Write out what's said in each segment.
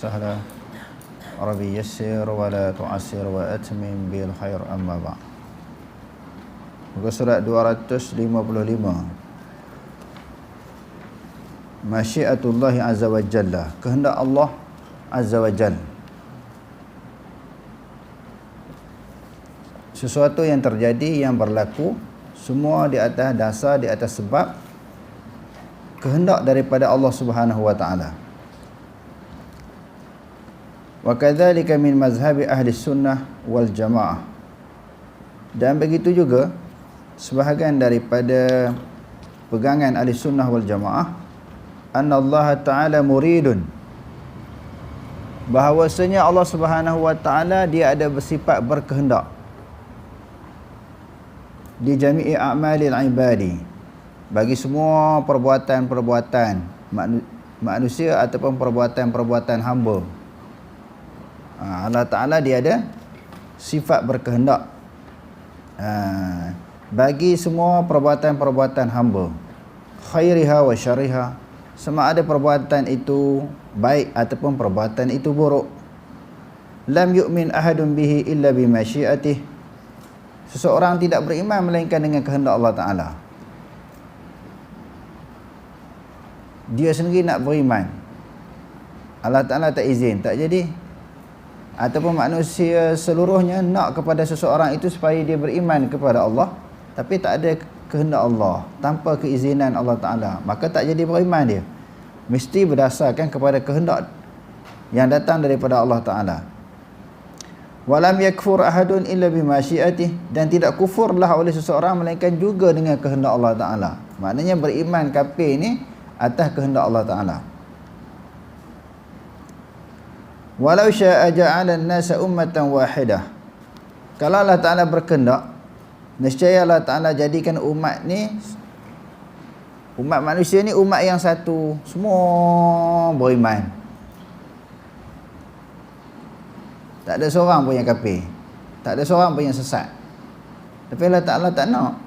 سهلا ربي يسر ولا تعسر وأتمم بالخير أما بعد Muka surat 255 Masyiatullah Azza wa Jalla Kehendak Allah Azza wa Jalla Sesuatu yang terjadi yang berlaku Semua di atas dasar, di atas sebab Kehendak daripada Allah Subhanahu wa ta'ala Wa kadzalika min mazhabi ahli sunnah wal jamaah. Dan begitu juga sebahagian daripada pegangan ahli sunnah wal jamaah anna Allah taala muridun. Bahawasanya Allah Subhanahu wa taala dia ada bersifat berkehendak. Di jami'i a'malil ibadi bagi semua perbuatan-perbuatan manusia ataupun perbuatan-perbuatan hamba ha, Allah Ta'ala dia ada sifat berkehendak. Ha, bagi semua perbuatan-perbuatan hamba khairiha wa syariha sama ada perbuatan itu baik ataupun perbuatan itu buruk. Lam yu'min ahadun bihi illa bimasyiatih seseorang tidak beriman melainkan dengan kehendak Allah Taala. Dia sendiri nak beriman. Allah Taala tak izin tak jadi ataupun manusia seluruhnya nak kepada seseorang itu supaya dia beriman kepada Allah tapi tak ada kehendak Allah tanpa keizinan Allah Taala. Maka tak jadi beriman dia. Mesti berdasarkan kepada kehendak yang datang daripada Allah Taala. Walam yakfur ahadun illa bimasyiatih dan tidak kufurlah oleh seseorang melainkan juga dengan kehendak Allah Taala. Maknanya beriman kafir ini atas kehendak Allah Taala walau syaa ja'ala an-nasa ummatan wahidah kalau Allah Taala berkehendak Nescaya Allah Ta'ala jadikan umat ni Umat manusia ni umat yang satu. Semua beriman. Tak ada seorang pun yang kafir. Tak ada seorang pun yang sesat. Tapi Allah Ta'ala tak nak.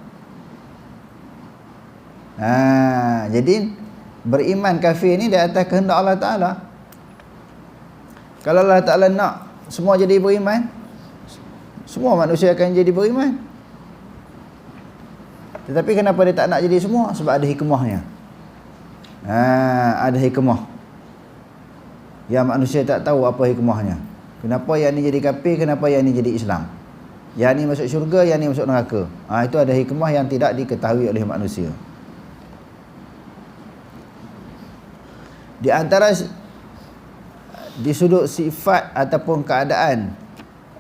Ha, Jadi Beriman kafir ni di atas kehendak Allah Ta'ala Kalau Allah Ta'ala nak Semua jadi beriman Semua manusia akan jadi beriman tetapi kenapa dia tak nak jadi semua? Sebab ada hikmahnya. Ha, ada hikmah. Yang manusia tak tahu apa hikmahnya. Kenapa yang ni jadi kafir, kenapa yang ni jadi Islam? Yang ni masuk syurga, yang ni masuk neraka. Ha, itu ada hikmah yang tidak diketahui oleh manusia. Di antara di sudut sifat ataupun keadaan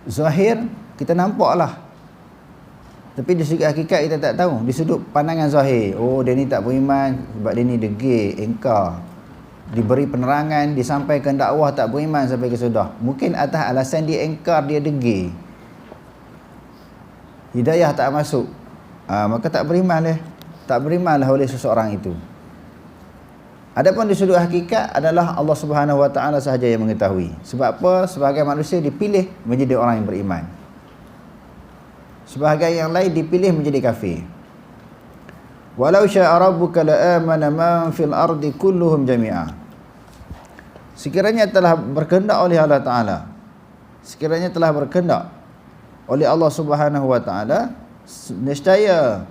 zahir kita nampaklah tapi di sudut hakikat kita tak tahu. Di sudut pandangan zahir. Oh dia ni tak beriman sebab dia ni degil, engkar. Diberi penerangan, disampaikan dakwah tak beriman sampai ke sudah. Mungkin atas alasan dia engkar, dia degil. Hidayah tak masuk. Ha, maka tak beriman lah. Tak berimanlah oleh seseorang itu. Adapun di sudut hakikat adalah Allah Subhanahu Wa Taala sahaja yang mengetahui. Sebab apa? Sebagai manusia dipilih menjadi orang yang beriman. Sebahagian yang lain dipilih menjadi kafir. Walau syaa rabbuka la amana man fil ardi kulluhum jami'a. Sekiranya telah berkehendak oleh Allah Taala. Sekiranya telah berkehendak oleh Allah Subhanahu wa taala, nescaya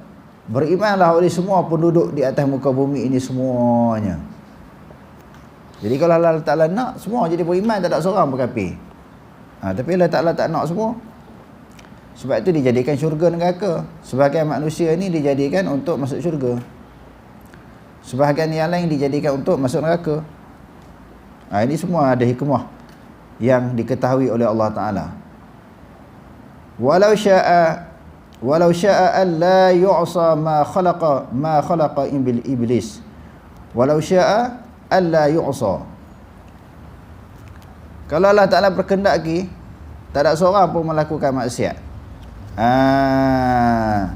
berimanlah oleh semua penduduk di atas muka bumi ini semuanya. Jadi kalau Allah Taala nak semua jadi beriman tak ada seorang berkafir. Ha, tapi Allah Taala tak nak semua. Sebab itu dijadikan syurga neraka. Sebahagian manusia ni dijadikan untuk masuk syurga. Sebahagian yang lain dijadikan untuk masuk neraka. Ha, ini semua ada hikmah yang diketahui oleh Allah Taala. Walau syaa walau syaa an la yu'sa ma khalaqa ma khalaqa bil iblis. Walau syaa an la yu'sa. Kalau Allah Taala berkehendak lagi, tak ada seorang pun melakukan maksiat. Ah.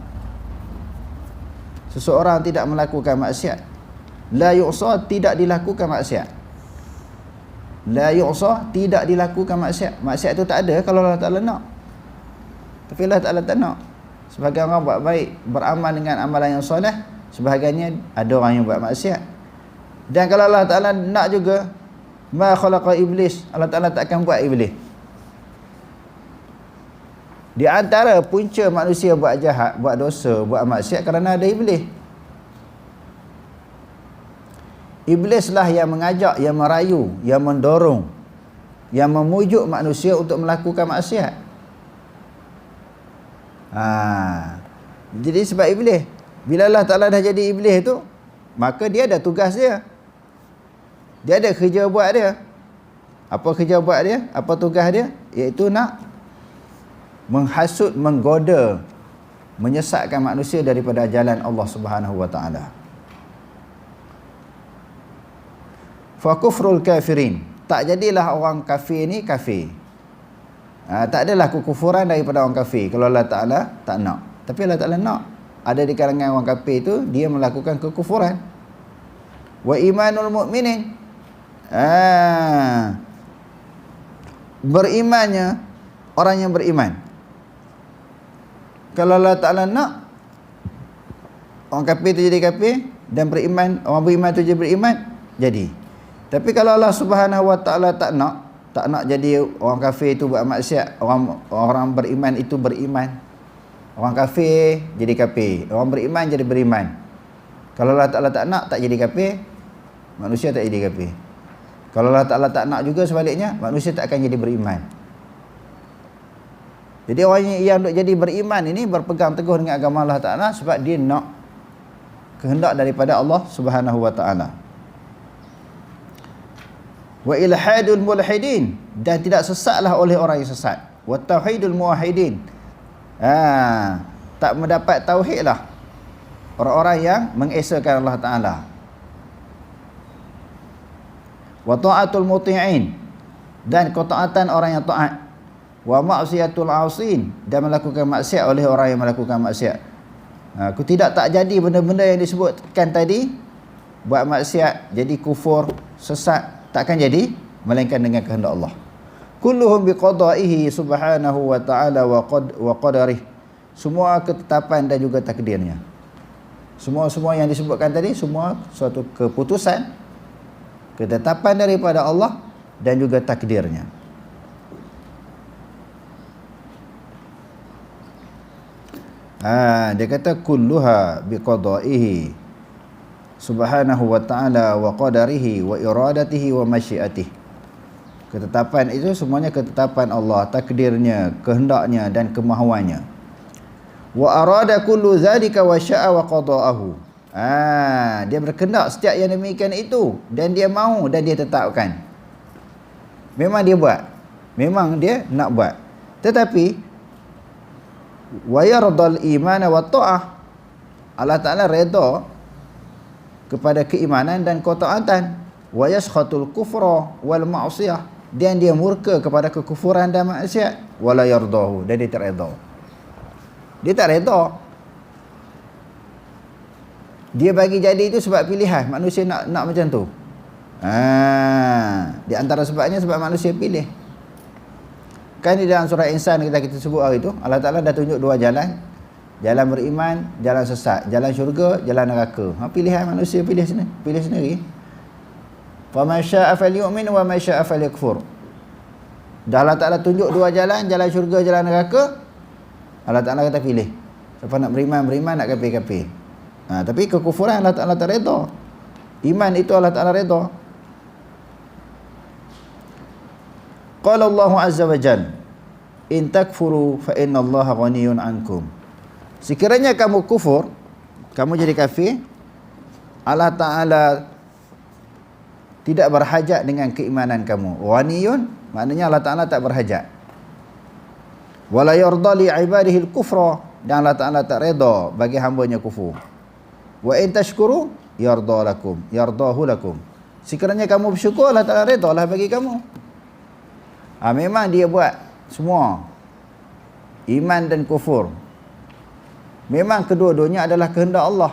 Seseorang tidak melakukan maksiat. La yu'sa tidak dilakukan maksiat. La yu'sa tidak dilakukan maksiat. Maksiat itu tak ada kalau Allah Taala nak. Tapi Allah Taala tak nak. Sebagai orang buat baik, beramal dengan amalan yang soleh, sebahagiannya ada orang yang buat maksiat. Dan kalau Allah Taala nak juga ma khalaqa iblis Allah Taala tak akan buat iblis di antara punca manusia buat jahat, buat dosa, buat maksiat kerana ada iblis. Iblislah yang mengajak, yang merayu, yang mendorong, yang memujuk manusia untuk melakukan maksiat. Ha. Jadi sebab iblis, bila Allah Taala dah jadi iblis tu, maka dia ada tugas dia. Dia ada kerja buat dia. Apa kerja buat dia? Apa tugas dia? Iaitu nak menghasut, menggoda, menyesatkan manusia daripada jalan Allah Subhanahu wa taala. Fa kufrul kafirin. Tak jadilah orang kafir ni kafir. Ha, tak adalah kekufuran daripada orang kafir kalau Allah Taala tak nak. Tapi Allah Taala nak. Ada di kalangan orang kafir itu dia melakukan kekufuran. Wa imanul mu'minin. Ha. Berimannya orang yang beriman. Kalau Allah Ta'ala nak Orang kafir tu jadi kafir Dan beriman Orang beriman tu jadi beriman Jadi. Tapi kalau Allah Subhanahu Wa Ta'ala tak nak Tak nak jadi orang kafir tu buat maksiat Orang orang beriman itu beriman. Orang kafir jadi kafir Orang beriman jadi beriman. Kalau Allah Ta'ala tak nak tak jadi kafir. Manusia tak jadi kafir Kalau Allah Ta'ala tak nak juga sebaliknya Manusia tak akan jadi beriman jadi orang yang untuk jadi beriman ini berpegang teguh dengan agama Allah Taala sebab dia nak kehendak daripada Allah Subhanahu wa taala. Wa ilhadul mulhidin dan tidak sesatlah oleh orang yang sesat. Wa tauhidul muwahhidin. Ha, tak mendapat tauhid lah orang-orang yang mengesakan Allah Taala. Wa ta'atul muti'in dan ketaatan orang yang taat wa ma'siyatul asin dan melakukan maksiat oleh orang yang melakukan maksiat. Ha, aku tidak tak jadi benda-benda yang disebutkan tadi buat maksiat jadi kufur sesat takkan jadi melainkan dengan kehendak Allah. Kulluhum biqada'ihi subhanahu wa ta'ala wa qad wa qadarih. Semua ketetapan dan juga takdirnya. Semua-semua yang disebutkan tadi semua suatu keputusan ketetapan daripada Allah dan juga takdirnya. Ha, dia kata kulluha biqada'ihi subhanahu wa ta'ala wa qadarihi wa iradatihi wa masyiatihi. Ketetapan itu semuanya ketetapan Allah, takdirnya, kehendaknya dan kemahuannya. Wa arada kullu zalika wa sya'a wa qada'ahu. Ha, dia berkehendak setiap yang demikian itu. Dan dia mahu dan dia tetapkan. Memang dia buat. Memang dia nak buat. Tetapi wa yardal iman wa ta'ah Allah Taala redha kepada keimanan dan ketaatan. Wa yaskhatul kufra wal ma'siyah. Dan dia murka kepada kekufuran dan maksiat. Wala yardahu dan dia tak redha dia tak redha dia bagi jadi itu sebab pilihan manusia nak nak macam tu ha di antara sebabnya sebab manusia pilih Kan di dalam surah Insan kita kita sebut hari itu, Allah Taala dah tunjuk dua jalan. Jalan beriman, jalan sesat, jalan syurga, jalan neraka. Ha, pilihan manusia pilih sini, pilih sendiri. Fa man syaa'a falyu'min wa man syaa'a falyakfur. Dah Allah Taala tunjuk dua jalan, jalan syurga, jalan neraka. Allah Taala kata pilih. Siapa nak beriman, beriman, nak kafir, kafir. Ha, tapi kekufuran Allah Taala tak redha. Iman itu Allah Taala redha. Qala Allah Azza wa Jal In takfuru fa inna Allah ghaniyun ankum Sekiranya kamu kufur Kamu jadi kafir Allah Ta'ala Tidak berhajat dengan keimanan kamu Ghaniyun Maknanya Allah Ta'ala tak berhajat Wala yurda li ibadihi kufra Dan Allah Ta'ala tak reda Bagi hambanya kufur Wa in tashkuru Yarda lakum Yardahu lakum. Sekiranya kamu bersyukur Allah Ta'ala reda lah bagi kamu. Ha, memang dia buat semua. Iman dan kufur. Memang kedua-duanya adalah kehendak Allah.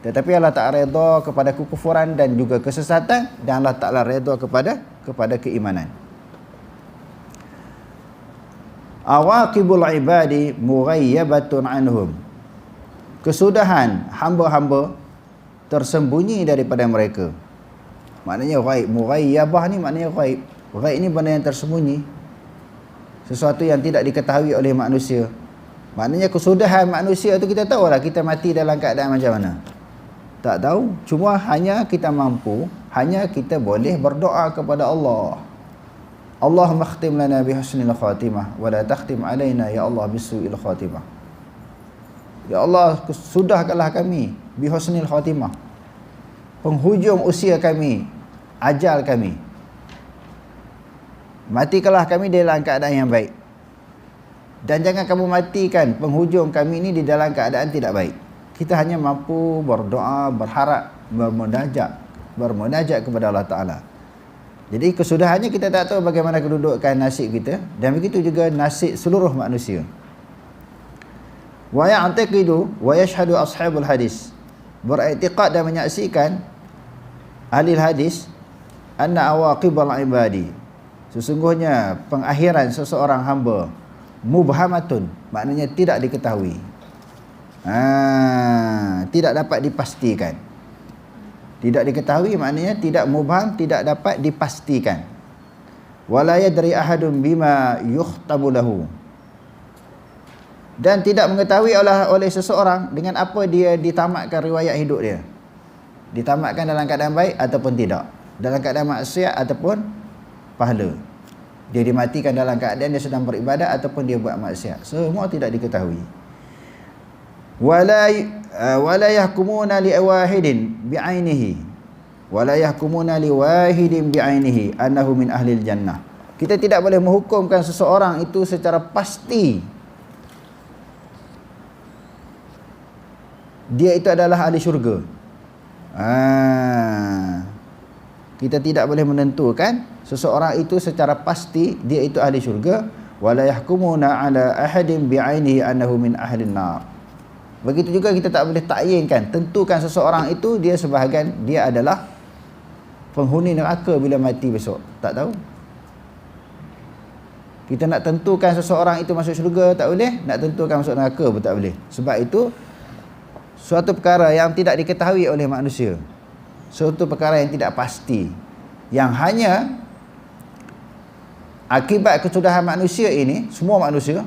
Tetapi Allah tak redha kepada kekufuran dan juga kesesatan dan Allah Taala redha kepada kepada keimanan. Awaqibul ibadi mughayyabatun anhum kesudahan hamba-hamba tersembunyi daripada mereka Maknanya ghaib. Mughayyabah ni maknanya ghaib. Ghaib ni benda yang tersembunyi. Sesuatu yang tidak diketahui oleh manusia. Maknanya kesudahan manusia tu kita tahu lah kita mati dalam keadaan macam mana. Tak tahu. Cuma hanya kita mampu, hanya kita boleh berdoa kepada Allah. Allahumma khtim lana bihusnil khatimah wa la takhtim alaina ya Allah bisu'il khatimah. Ya Allah, sudahkanlah kami bihusnil khatimah. Penghujung usia kami, ajal kami. Matikanlah kami dalam keadaan yang baik. Dan jangan kamu matikan penghujung kami ini di dalam keadaan tidak baik. Kita hanya mampu berdoa, berharap, bermunajat, bermunajat kepada Allah Taala. Jadi kesudahannya kita tak tahu bagaimana kedudukan nasib kita dan begitu juga nasib seluruh manusia. Wa ya'taqidu wa yashhadu ashabul hadis. Beriktikad dan menyaksikan ahli hadis anna awaqibal ibadi. Sesungguhnya pengakhiran seseorang hamba mubhamatun maknanya tidak diketahui ha, tidak dapat dipastikan tidak diketahui maknanya tidak mubham tidak dapat dipastikan wala yadri ahadun bima yuhtabu lahu dan tidak mengetahui oleh oleh seseorang dengan apa dia ditamatkan riwayat hidup dia. Ditamatkan dalam keadaan baik ataupun tidak. Dalam keadaan maksiat ataupun pahala. Dia dimatikan dalam keadaan dia sedang beribadat ataupun dia buat maksiat. Semua tidak diketahui. Wala uh, wala yahkumuna li wahidin bi'ainihi. Wala yahkumuna li wahidin bi'ainihi annahu min ahli jannah. Kita tidak boleh menghukumkan seseorang itu secara pasti dia itu adalah ahli syurga. Ah kita tidak boleh menentukan seseorang itu secara pasti dia itu ahli syurga. Wala yahkumuna ala ahadin bi'ainihi annahu min ahli nar begitu juga kita tak boleh takyinkan tentukan seseorang itu dia sebahagian dia adalah penghuni neraka bila mati besok. Tak tahu. Kita nak tentukan seseorang itu masuk syurga tak boleh nak tentukan masuk neraka pun tak boleh. Sebab itu suatu perkara yang tidak diketahui oleh manusia. Suatu perkara yang tidak pasti. Yang hanya akibat kesudahan manusia ini semua manusia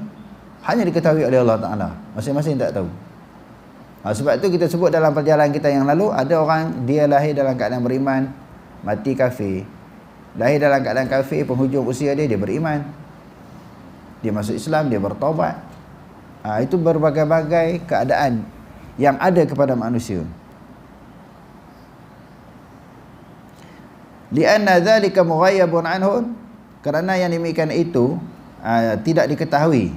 hanya diketahui oleh Allah Taala. Masing-masing tak tahu. Ha, sebab itu kita sebut dalam perjalanan kita yang lalu ada orang dia lahir dalam keadaan beriman mati kafir. Lahir dalam keadaan kafir penghujung usia dia dia beriman. Dia masuk Islam dia bertobat. Ha, itu berbagai-bagai keadaan yang ada kepada manusia. Lianna dhalika mughayyabun anhum kerana yang demikian itu uh, tidak diketahui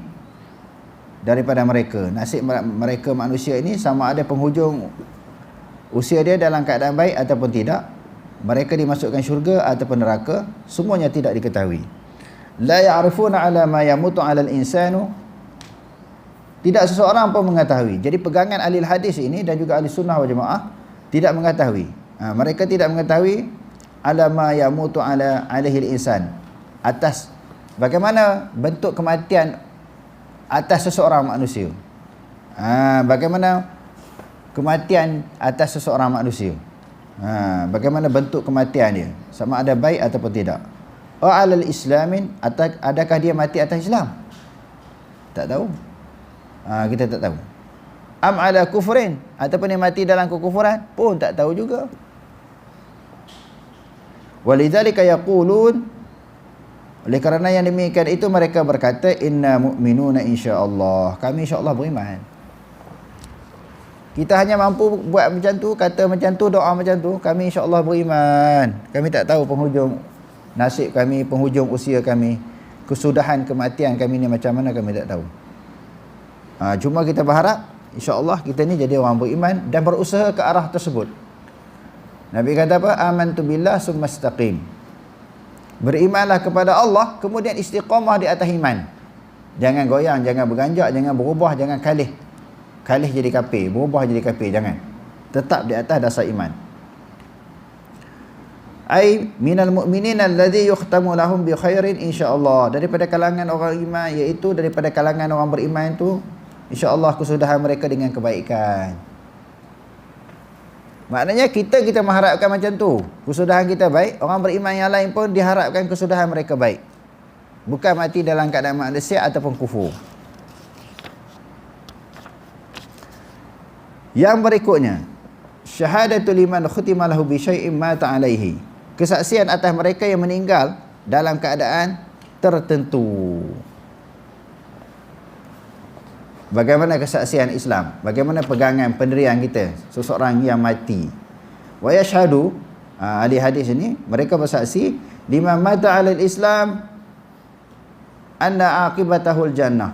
daripada mereka. Nasib mereka manusia ini sama ada penghujung usia dia dalam keadaan baik ataupun tidak. Mereka dimasukkan syurga ataupun neraka semuanya tidak diketahui. La ya'rifuna ala ma yamutu 'ala al-insanu tidak seseorang pun mengetahui. Jadi pegangan ahli hadis ini dan juga ahli sunnah wal jamaah tidak mengetahui. Ha, mereka tidak mengetahui ala ma yamutu ala alaihi insan atas bagaimana bentuk kematian atas seseorang manusia. Ha, bagaimana kematian atas seseorang manusia. Ha, bagaimana bentuk kematian dia. Sama ada baik ataupun tidak. Oh alal islamin adakah dia mati atas Islam? Tak tahu ha, kita tak tahu am ala kufrin ataupun dia mati dalam kekufuran pun tak tahu juga Walidzalika yaqulun oleh kerana yang demikian itu mereka berkata inna mu'minuna insyaallah. Kami insyaallah beriman. Kita hanya mampu buat macam tu, kata macam tu, doa macam tu, kami insyaallah beriman. Kami tak tahu penghujung nasib kami, penghujung usia kami, kesudahan kematian kami ni macam mana kami tak tahu. Ha, cuma kita berharap insyaallah kita ni jadi orang beriman dan berusaha ke arah tersebut. Nabi kata apa? Amantu billah summa istaqim. Berimanlah kepada Allah, kemudian istiqamah di atas iman. Jangan goyang, jangan berganjak, jangan berubah, jangan kalih. Kalih jadi kafir, berubah jadi kafir, jangan. Tetap di atas dasar iman. Ai minal mu'minin alladhi yukhtamu lahum bi khairin insyaallah. Daripada kalangan orang iman iaitu daripada kalangan orang beriman itu insyaallah kesudahan mereka dengan kebaikan. Maknanya kita kita mengharapkan macam tu. Kesudahan kita baik, orang beriman yang lain pun diharapkan kesudahan mereka baik. Bukan mati dalam keadaan manusia ataupun kufur. Yang berikutnya, syahadatu liman khutima lahu bi syai'in mata alaihi. Kesaksian atas mereka yang meninggal dalam keadaan tertentu. Bagaimana kesaksian Islam? Bagaimana pegangan pendirian kita seseorang yang mati? Wa yashhadu ahli hadis ini mereka bersaksi liman mata alal Islam anna aqibatahul jannah.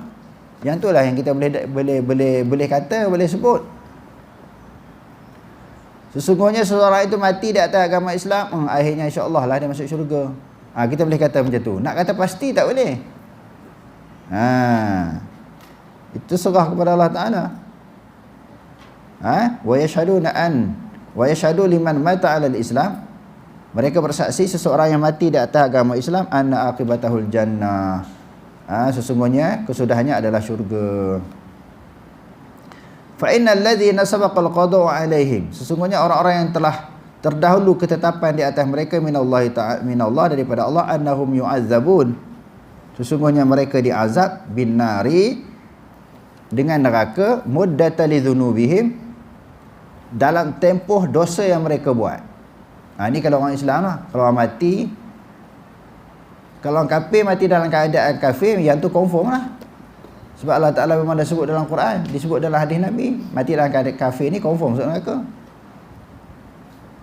Yang itulah yang kita boleh boleh boleh boleh kata, boleh sebut. Sesungguhnya seseorang itu mati di atas agama Islam, hmm, akhirnya insya-Allah lah dia masuk syurga. Ha, kita boleh kata macam tu. Nak kata pasti tak boleh. Ha. Itu serah kepada Allah Taala. Ha? Wa yashhaduna an wa yashhadu liman mata 'ala al-Islam. Mereka bersaksi seseorang yang mati di atas agama Islam anna aqibatahul jannah. Ha, sesungguhnya kesudahannya adalah syurga fa innal ladzina sabaqal qada'u alaihim sesungguhnya orang-orang yang telah terdahulu ketetapan di atas mereka minallahi ta'ala minallah daripada Allah annahum yu'azzabun sesungguhnya mereka diazab bin nari dengan neraka muddata lidzunubihim dalam tempoh dosa yang mereka buat ha, ini kalau orang Islam lah kalau orang mati kalau orang kafir mati dalam keadaan kafir yang tu confirm lah sebab Allah Ta'ala memang dah sebut dalam Quran. Disebut dalam hadis Nabi. Mati dalam keadaan kafir ni confirm masuk neraka.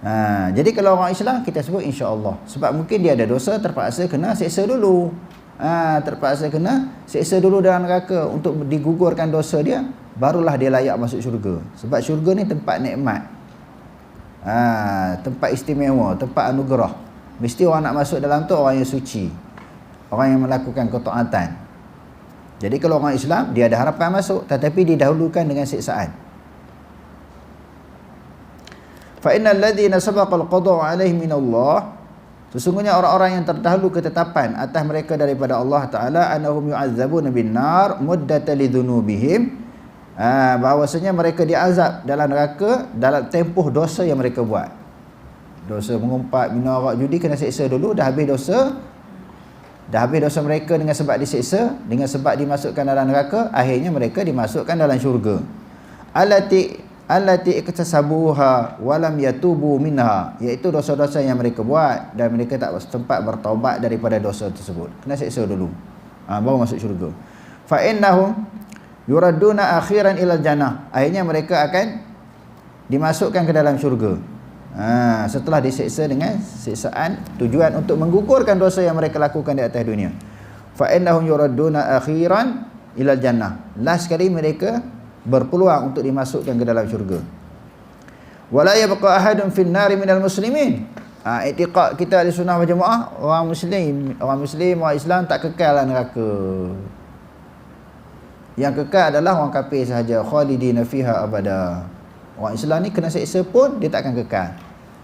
Ha, jadi kalau orang Islam kita sebut insya Allah. Sebab mungkin dia ada dosa terpaksa kena seksa dulu. Ha, terpaksa kena seksa dulu dalam neraka untuk digugurkan dosa dia. Barulah dia layak masuk syurga. Sebab syurga ni tempat nikmat. Ha, tempat istimewa, tempat anugerah. Mesti orang nak masuk dalam tu orang yang suci. Orang yang melakukan ketaatan. Jadi kalau orang Islam dia ada harapan masuk tetapi didahulukan dengan siksaan. Fa innal ladzina sabaqal qada'u alaihim min Allah Sesungguhnya orang-orang yang terdahulu ketetapan atas mereka daripada Allah Ta'ala Anahum yu'azzabun bin nar muddata lidhunubihim. Ha, Bahawasanya mereka diazab dalam neraka Dalam tempoh dosa yang mereka buat. Dosa mengumpat, minum arak judi Kena seksa dulu, dah habis dosa. Dah habis dosa mereka dengan sebab disiksa, dengan sebab dimasukkan dalam neraka, akhirnya mereka dimasukkan dalam syurga. Allati allati iktasabuha wa lam yatubu minha, iaitu dosa-dosa yang mereka buat dan mereka tak sempat bertaubat daripada dosa tersebut. Kena siksa dulu. Ha, baru masuk syurga. Fa innahum yuraduna akhiran ila jannah. Akhirnya mereka akan dimasukkan ke dalam syurga. Ha, setelah diseksa dengan siksaan tujuan untuk menggugurkan dosa yang mereka lakukan di atas dunia. Fa innahum yuradduna akhiran ila jannah. Last sekali mereka berpeluang untuk dimasukkan ke dalam syurga. Wala yabqa ahadun fin nari minal muslimin. Ha, itiqad kita di sunnah berjemaah orang muslim, orang muslim, orang Islam tak kekal dalam neraka. Yang kekal adalah orang kafir sahaja, khalidina fiha abada. Orang Islam ni kena seksa pun dia tak akan kekal.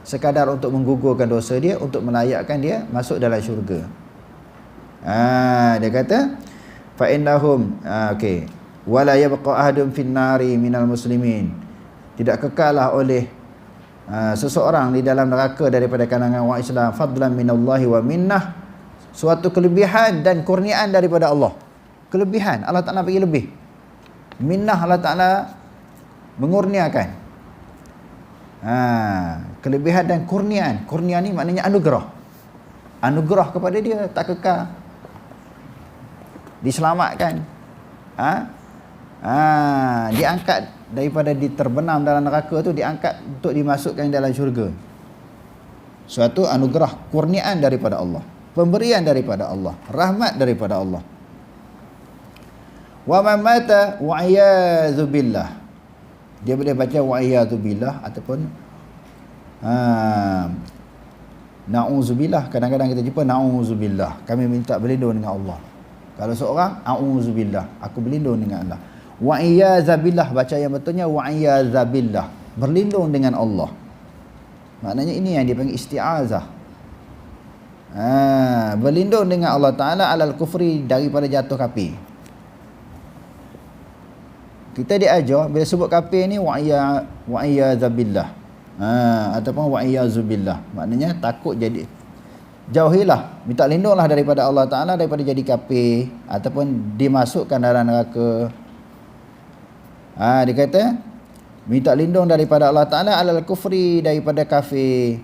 Sekadar untuk menggugurkan dosa dia, untuk melayakkan dia masuk dalam syurga. Ha, dia kata fa innahum ha, okey wala yabqa ahadun fin nari minal muslimin. Tidak kekallah oleh ha, seseorang di dalam neraka daripada kalangan orang Islam fadlan minallahi wa minnah suatu kelebihan dan kurniaan daripada Allah. Kelebihan Allah Taala bagi lebih. Minnah Allah Taala mengurniakan ha, kelebihan dan kurniaan kurnia ni maknanya anugerah anugerah kepada dia tak kekal diselamatkan ha? Ha, diangkat daripada diterbenam dalam neraka tu diangkat untuk dimasukkan dalam syurga. Suatu anugerah kurniaan daripada Allah pemberian daripada Allah rahmat daripada Allah. Wa man mata wa billah. Dia boleh baca wa'iyadu billah ataupun ha, na'udzubillah kadang-kadang kita jumpa na'udzubillah kami minta berlindung dengan Allah. Kalau seorang a'udzubillah aku berlindung dengan Allah wa'iyazabillah baca yang betulnya wa'iyazabillah berlindung dengan Allah. Maknanya ini yang dipanggil isti'azah. Ha, berlindung dengan Allah Ta'ala alal kufri daripada jatuh kafir kita diajar bila sebut kafir ni wa'iyya zabillah ha, ataupun wa iyazubillah maknanya takut jadi jauhilah. Minta lindunglah daripada Allah Taala daripada jadi kafir ataupun dimasukkan dalam neraka ha, dia kata minta lindung daripada Allah Taala alal kufri daripada kafir.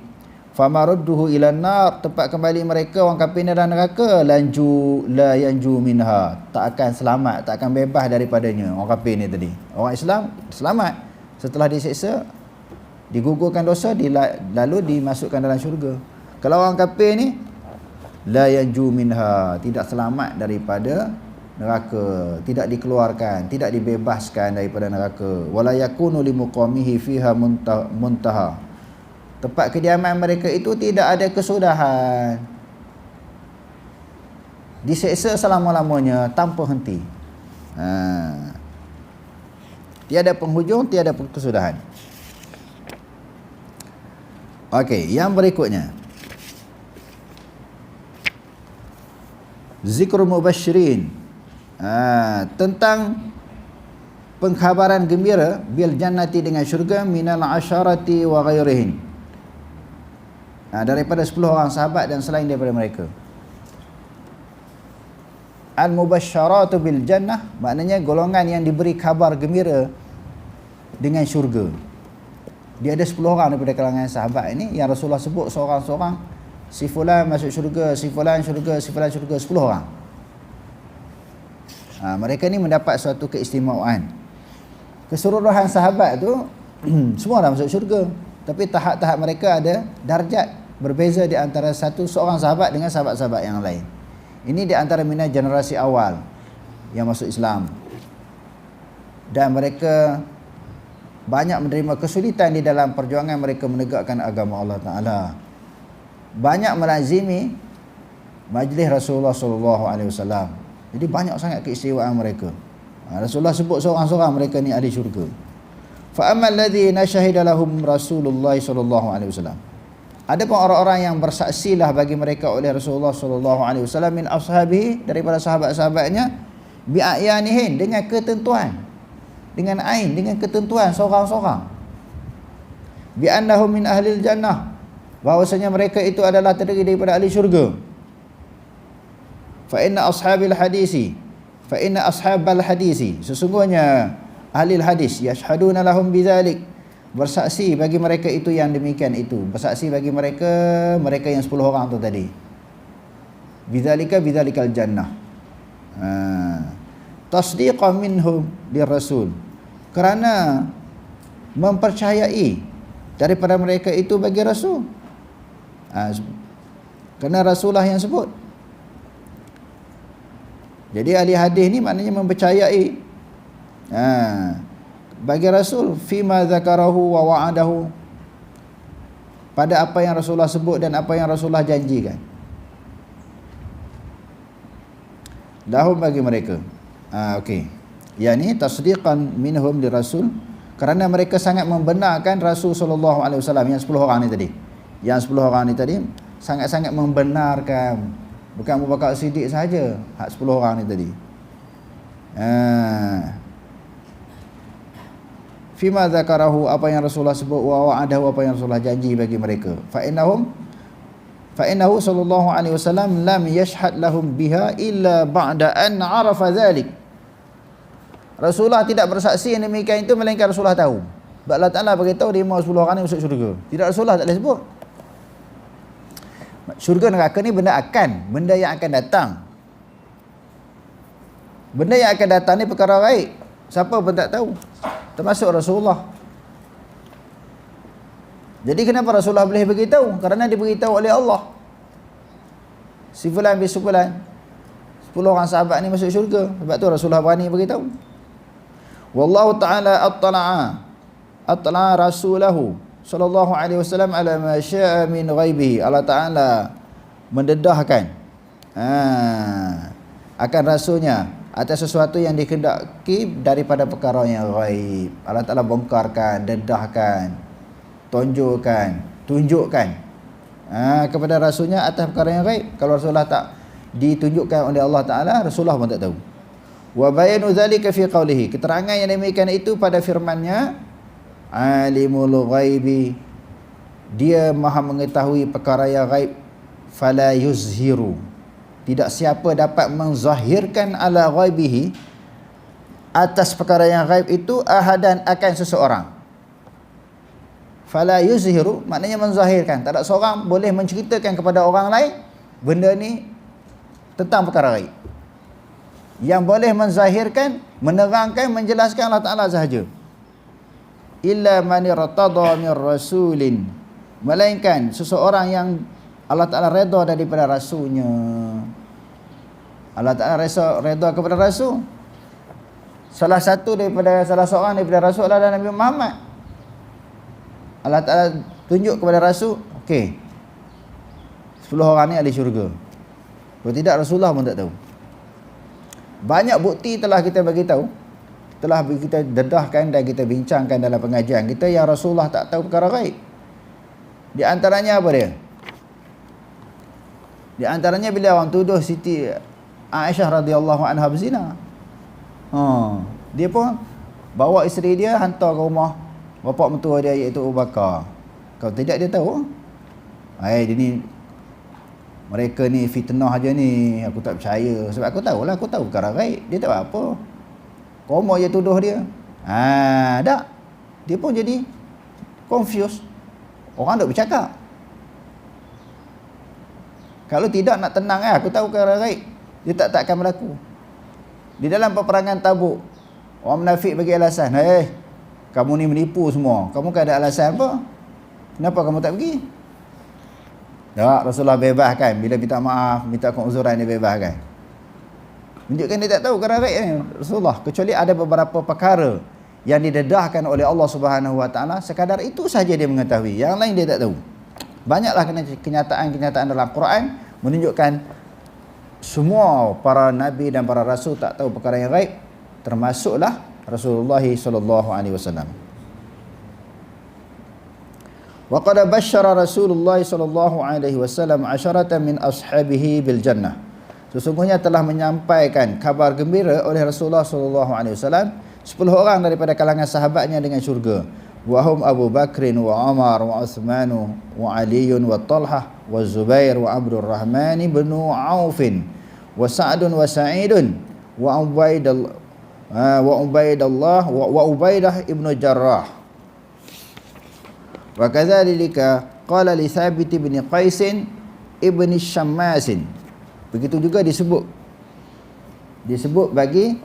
Famarudduhu ila nar tempat kembali mereka orang kafir dalam neraka. Lanju la yanju minha. Tak akan selamat tak akan bebas daripadanya. Orang kafir ni tadi. Orang Islam selamat. Setelah disiksa digugurkan dosa lalu dimasukkan dalam syurga. Kalau orang kafir ni la yanju minha. Tidak selamat daripada neraka. Tidak dikeluarkan tidak dibebaskan daripada neraka. Wala yakunu limuqamihi fiha muntaha. Tempat kediaman mereka itu tidak ada kesudahan. Diseksa selama-lamanya tanpa henti. Ha. tiada penghujung tiada kesudahan. Okey, yang berikutnya. Zikrul Mubashirin ha, Tentang Pengkhabaran gembira Bil jannati dengan syurga Minal asyarati wa ghairihin. Ha, daripada 10 orang sahabat dan selain daripada mereka. Al-mubasysyaratu bil jannah maknanya golongan yang diberi kabar gembira dengan syurga. Dia ada 10 orang daripada kalangan sahabat ini yang Rasulullah sebut seorang-seorang si fulan masuk syurga si fulan syurga si fulan syurga 10 orang ha, mereka ni mendapat suatu keistimewaan keseluruhan sahabat tu semua dah masuk syurga tapi tahap-tahap mereka ada darjat berbeza di antara satu seorang sahabat dengan sahabat-sahabat yang lain. Ini di antara mina generasi awal yang masuk Islam. Dan mereka banyak menerima kesulitan di dalam perjuangan mereka menegakkan agama Allah Taala. Banyak melazimi majlis Rasulullah wasallam. Jadi banyak sangat keistimewaan mereka. Ha, Rasulullah sebut seorang-seorang mereka ni ahli syurga. Fa ammal ladzi nashahida lahum Rasulullah sallallahu alaihi wasallam. Ada pun orang-orang yang bersaksilah bagi mereka oleh Rasulullah sallallahu alaihi wasallam min ashabihi daripada sahabat-sahabatnya bi ayanihin dengan ketentuan dengan ain dengan ketentuan seorang-seorang bi annahum min ahli jannah bahwasanya mereka itu adalah terdiri daripada ahli syurga fa inna ashabil hadisi. Fa inna ashabal hadisi. Sesungguhnya ahli hadis yashhaduna lahum bidzalik bersaksi bagi mereka itu yang demikian itu. Bersaksi bagi mereka mereka yang 10 orang tu tadi. Bidzalika bidzalikal jannah ha. Tasdiqan minhum lirasul kerana mempercayai daripada mereka itu bagi rasul. Ha, kerana rasulullah yang sebut jadi ahli hadis ni maknanya mempercayai ha bagi Rasul fima zakarahu wa wa'adahu pada apa yang Rasulullah sebut dan apa yang Rasulullah janjikan. Lahum bagi mereka. Ah okey. Yang ni tasdiqan minhum li Rasul kerana mereka sangat membenarkan Rasul sallallahu alaihi wasallam yang 10 orang ni tadi. Yang 10 orang ni tadi sangat-sangat membenarkan bukan Abu Bakar Siddiq saja, hak 10 orang ni tadi. Ah fima zakarahu apa yang Rasulullah sebut wa wa'adahu apa yang Rasulullah janji bagi mereka. Fa innahum fa innahu sallallahu alaihi wasallam lam yashhad lahum biha illa ba'da an arafa dhalik. Rasulullah tidak bersaksi yang demikian itu melainkan Rasulullah tahu. Sebab Allah Ta'ala beritahu dia mahu 10 orang ni masuk syurga. Tidak Rasulullah tak boleh sebut syurga neraka ni benda akan benda yang akan datang benda yang akan datang ni perkara baik siapa pun tak tahu termasuk Rasulullah. Jadi kenapa Rasulullah boleh beritahu? Kerana dia beritahu oleh Allah. Si fulan bin Sufulan. 10 orang sahabat ni masuk syurga. Sebab tu Rasulullah berani beritahu. Wallahu ta'ala attala'a attala'a rasulahu sallallahu alaihi wasallam ala ma syaa min ghaibihi. Allah Ta'ala mendedahkan ha, akan rasulnya atas sesuatu yang dikehendaki daripada perkara yang gaib. Allah Taala bongkarkan, dedahkan, tunjukkan, tunjukkan ha, kepada rasulnya atas perkara yang gaib. Kalau Rasulullah tak ditunjukkan oleh Allah Taala, Rasulullah pun tak tahu. Wa bayanu zalika fi qawlihi. Keterangan yang demikian itu pada firman-Nya alimul ghaibi. Dia maha mengetahui perkara yang gaib. Fala yuzhiru. Tidak siapa dapat menzahirkan ala ghaibihi atas perkara yang gaib itu ahadan akan seseorang. Fala yuzhiru maknanya menzahirkan. Tak ada seorang boleh menceritakan kepada orang lain benda ni tentang perkara gaib. Yang boleh menzahirkan menerangkan menjelaskan Allah Taala sahaja illa man irtada min rasulin. Melainkan seseorang yang Allah Taala redha daripada rasulnya. Allah Taala redha kepada rasul. Salah satu daripada salah seorang daripada rasul adalah Nabi Muhammad. Allah Taala tunjuk kepada rasul okey 10 orang ni ahli syurga. Kalau tidak Rasulullah pun tak tahu. Banyak bukti telah kita bagi tahu telah kita dedahkan dan kita bincangkan dalam pengajian kita yang Rasulullah tak tahu perkara gaib. Di antaranya apa dia? Di antaranya bila orang tuduh Siti Aisyah radhiyallahu anha berzina. Ha. Dia pun bawa isteri dia hantar ke rumah bapa mentua dia iaitu Abu Bakar. Kalau tidak dia tahu. Ai dia ni mereka ni fitnah aja ni. Aku tak percaya. Sebab aku tahu lah aku tahu perkara gaib. Dia tak apa komo je tuduh dia. Ha tak? Dia pun jadi confused. Orang tak bercakap. Kalau tidak nak tenang eh aku tahu perkara gaib dia tak takkan berlaku. Di dalam peperangan tabuk orang munafik bagi alasan eh hey, kamu ni menipu semua. Kamu kan ada alasan apa? Kenapa kamu tak pergi? Tak, Rasulullah bebaskan. Bila minta maaf, minta keuzuran dia bebaskan. Menunjukkan dia tak tahu kerana ghaib ni. Rasulullah kecuali ada beberapa perkara yang didedahkan oleh Allah Subhanahu Wa Taala sekadar itu saja dia mengetahui. Yang lain dia tak tahu. Banyaklah kenyataan-kenyataan dalam Quran menunjukkan semua para nabi dan para rasul tak tahu perkara yang ghaib termasuklah Rasulullah sallallahu alaihi wasallam. Wa qad basyara Rasulullah sallallahu alaihi wasallam asharatan min ashabihi bil jannah. Sesungguhnya telah menyampaikan kabar gembira oleh Rasulullah wasallam 10 orang daripada kalangan sahabatnya dengan syurga. Wa hum Abu Bakr wa Umar wa Uthman wa Ali wa Talha wa Zubair wa Abdul Rahman bin Auf wa Sa'd wa Sa'id wa Ubaidillah wa Ubaidillah wa Ubaidah ibnu Jarrah Wa kadzalika qala li Thabit bin Qais ibn Syammas. Begitu juga disebut disebut bagi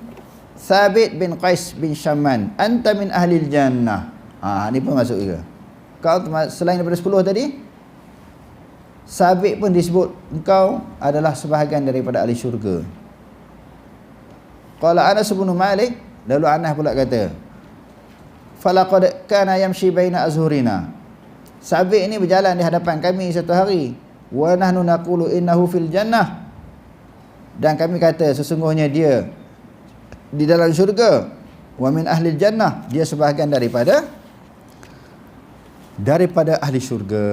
Thabit bin Qais bin Syamman, anta min ahli jannah. Ha ni pun masuk juga. Kau selain daripada 10 tadi Sabit pun disebut engkau adalah sebahagian daripada ahli syurga. Qala Anas bin Malik, lalu Anas pula kata, falaqad kana yamshi baina azhurina Sabit ini berjalan di hadapan kami satu hari wa nahnu naqulu innahu fil jannah dan kami kata sesungguhnya dia di dalam syurga. Wa min ahli jannah dia sebahagian daripada daripada ahli syurga.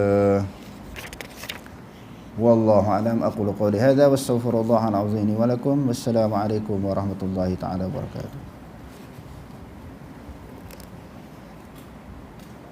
Wallahu alam. Aqulu qawli hadha wastaghfirullaha alazim wa lakum. Wassalamu alaikum warahmatullahi taala wabarakatuh